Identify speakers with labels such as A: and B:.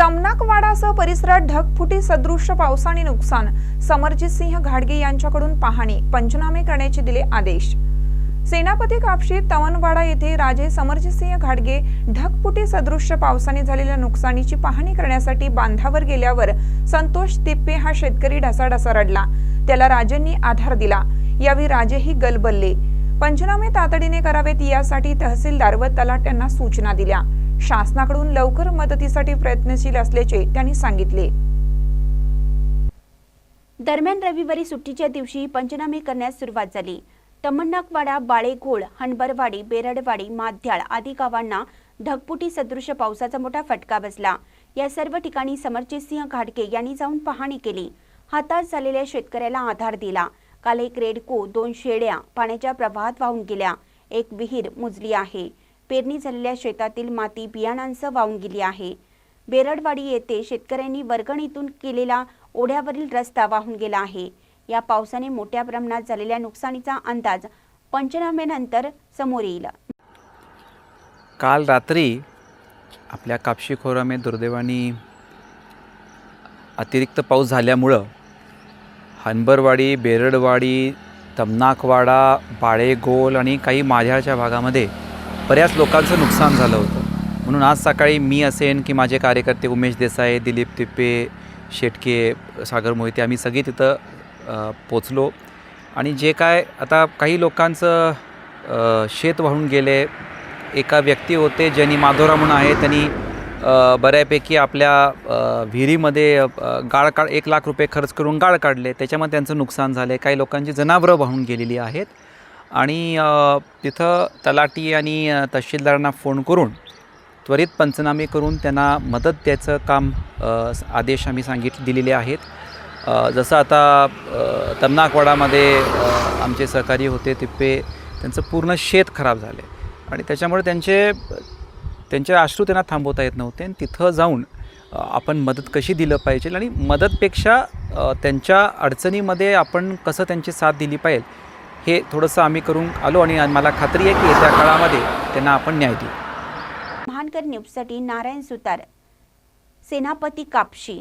A: तमनाकवाडासह परिसरात ढगफुटी सदृश्य पावसाने नुकसान समरजित सिंह घाडगे यांच्याकडून पाहणी पंचनामे करण्याचे दिले आदेश. सेनापती कापशी तवनवाडा येथे राजे समरजितसिंह घाडगे ढगफुटी सदृश्य पावसाने झालेल्या नुकसानीची पाहणी करण्यासाठी बांधावर गेल्यावर संतोष तिप्पे हा शेतकरी ढसाढसा रडला. त्याला राजेंनी आधार दिला. यावेळी राजेही गलबलले. पंचनामे तातडीने करावेत यासाठी तहसीलदार व तलाट्यांना सूचना दिल्या. शासनाकडून लवकर मदतीसाठी प्रयत्नशील असल्याचे त्यांनी सांगितले.
B: दरम्यान रविवारी सुट्टीच्या दिवशी पंचनामे करण्यास सुरुवात झाली. तमन्नाकवाडा बाळेघोळ हणबरवाडी बेरडवाडी माध्याळ आदी गावांना ढगपुटी सदृश पावसाचा मोठा फटका बसला. या सर्व ठिकाणी समरजितसिंह घाटके यांनी जाऊन पाहणी केली. हातात झालेल्या शेतकऱ्याला आधार दिला. काल एक रेडको दोन शेड्या पाण्याच्या प्रवाहात वाहून गेल्या. एक विहीर मुजली आहे. पेरणी झालेल्या शेतातील माती बियाणांसह वाहून गेली आहे. बेरडवाडी येथे शेतकऱ्यांनी वर्गणीतून केलेला ओढ्यावरील रस्ता वाहून गेला आहे. या पावसाने मोठ्या प्रमाणात झालेल्या नुकसानीचा अंदाज पंचनाम्यानंतर समोर येईल.
C: काल रात्री आपल्या कापशी खोरामे दुर्दैवाने अतिरिक्त पाऊस झाल्यामुळं हनबरवाडी बेरडवाडी तमनाकवाडा बाळेगोल आणि काही माझ्याच्या भागामध्ये बऱ्याच लोकांचं नुकसान झालं होतं. म्हणून आज सकाळी मी असेन की माझे कार्यकर्ते उमेश देसाई दिलीप तिप्पे शेटके सागर मोहिते आम्ही सगळे तिथं पोचलो. आणि जे काय आता काही लोकांचं शेत वाहून गेले एका व्यक्ती होते ज्यांनी माधोरा म्हणून आहे त्यांनी बऱ्यापैकी आपल्या विहिरीमध्ये गाळ काढ एक लाख रुपये खर्च करून गाळ काढले. त्याच्यामध्ये त्यांचं नुकसान झालं काही लोकांची जनावरं वाहून गेलेली आहेत. आणि तिथं तलाटी आणि तहसीलदारांना फोन करून त्वरित पंचनामे करून त्यांना मदत द्यायचं काम आदेश आम्ही सांगित दिलेले आहेत. जसं आता तमनाकवाडामध्ये आमचे सहकारी होते तिप्पे त्यांचं पूर्ण शेत खराब झाले आणि त्याच्यामुळे त्यांचे त्यांचे अश्रू त्यांना थांबवता येत नव्हते. आणि तिथं जाऊन आपण मदत कशी दिलं पाहिजे आणि मदतपेक्षा त्यांच्या अडचणीमध्ये आपण कसं त्यांची साथ दिली पाहिजे हे थोडंसं आम्ही करून आलो आणि मला खात्री आहे की येत्या काळामध्ये त्यांना आपण न्याय देऊ.
B: महानकर न्यूजसाठी नारायण सुतार सेनापती कापशी.